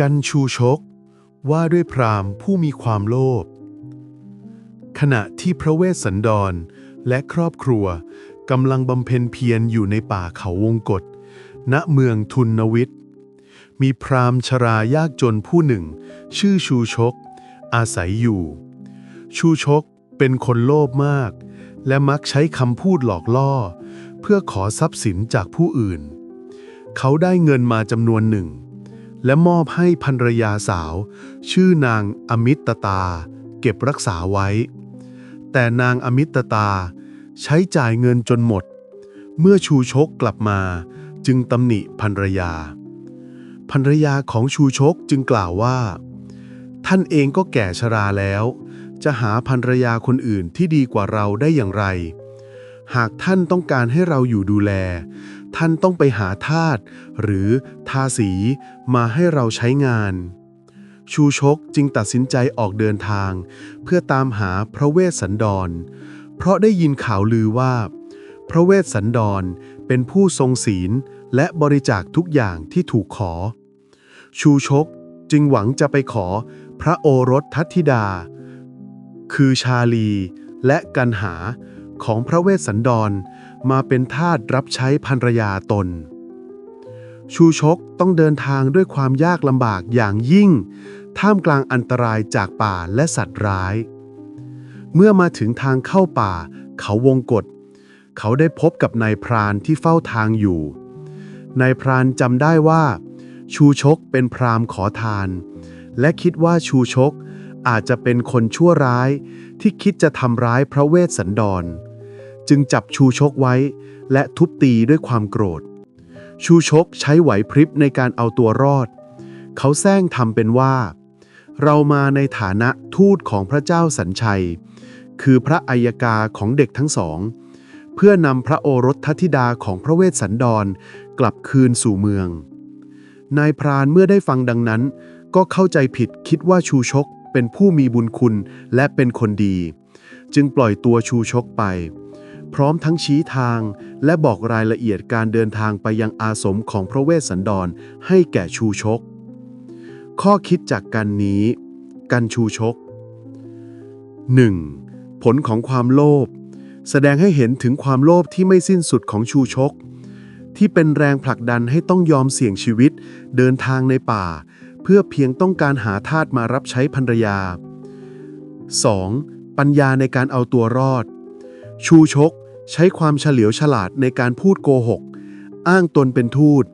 กันชูชก ว่าด้วยพราหมณ์ผู้มีความโลภ ขณะที่พระเวสสันดรและครอบครัวกำลังบำเพ็ญเพียรอยู่ในป่าเขาวงกฏณเมืองทุนนวิทย์มีพราหมณ์ชรายากจนผู้หนึ่ง ชื่อชูชก อาศัยอยู่ ชูชกเป็นคนโลภมาก และมักใช้คำพูดหลอกล่อ เพื่อขอทรัพย์สินจากผู้อื่น เขาได้เงินมาจำนวนหนึ่ง และมอบให้ภรรยาสาว ชื่อนางอมิตตา เก็บรักษาไว้ แต่นางอมิตตา ใช้จ่ายเงินจนหมด เมื่อชูชกกลับมา จึงตำหนิภรรยาภรรยาของชูชกจึงกล่าวว่า ท่านเองก็แก่ชราแล้ว จะหาภรรยาคนอื่นที่ดีกว่าเราได้อย่างไร หากท่านต้องการให้เราอยู่ดูแล ท่านต้องไปหาทาสหรือทาสีมาให้เราใช้งาน ชูชกจึงตัดสินใจออกเดินทาง เพื่อตามหาพระเวสสันดร เพราะได้ยินข่าวลือว่า พระเวสสันดรเป็นผู้ทรงศีลและบริจาคทุกอย่างที่ถูกขอ ชูชกจึงหวังจะไปขอพระโอรสทัตธิดา คือชาลีและกันหาของพระเวสสันดร มาเป็นทาสรับใช้ภรรยาตน ชูชกต้องเดินทางด้วยความยากลำบากอย่างยิ่ง ท่ามกลางอันตรายจากป่าและสัตว์ร้าย เมื่อมาถึงทางเข้าป่า เขาวงกฏเขาได้พบกับนายพรานที่เฝ้าทางอยู่นายพรานจำได้ว่า ชูชกเป็นพรามขอทาน และคิดว่าชูชกอาจจะเป็นคนชั่วร้ายที่คิดจะทำร้ายพระเวสสันดร จึงจับชูชกไว้ และทุบตีด้วยความโกรธ ชูชกใช้ไหวพริบในการเอาตัวรอด เขาแซงทำเป็นว่า เรามาในฐานะทูตของพระเจ้าสัญชัย คือพระอัยกาของเด็กทั้งสอง เพื่อนำพระโอรสทัตธิดาของพระเวสสันดรกลับคืนสู่เมือง นายพรานเมื่อได้ฟังดังนั้น ก็เข้าใจผิดคิดว่าชูชกเป็นผู้มีบุญคุณและเป็นคนดี จึงปล่อยตัวชูชกไป พร้อมทั้งชี้ทาง และบอกรายละเอียดการเดินทางไปยังอาสมของพระเวสสันดรให้แก่ชูชก ข้อคิดจากกันนี้ กันชูชก 1. ผลของความโลภแสดงให้เห็นถึงความโลภที่ไม่สิ้นสุดของชูชก ที่เป็นแรงผลักดันให้ต้องยอมเสี่ยงชีวิต เดินทางในป่า เพื่อเพียงต้องการหาทาสมารับใช้ภรรยา 2. ปัญญาในการเอาตัวรอด ชูชก ใช้ความเฉลียวฉลาดในการพูดโกหก อ้างตนเป็นทูต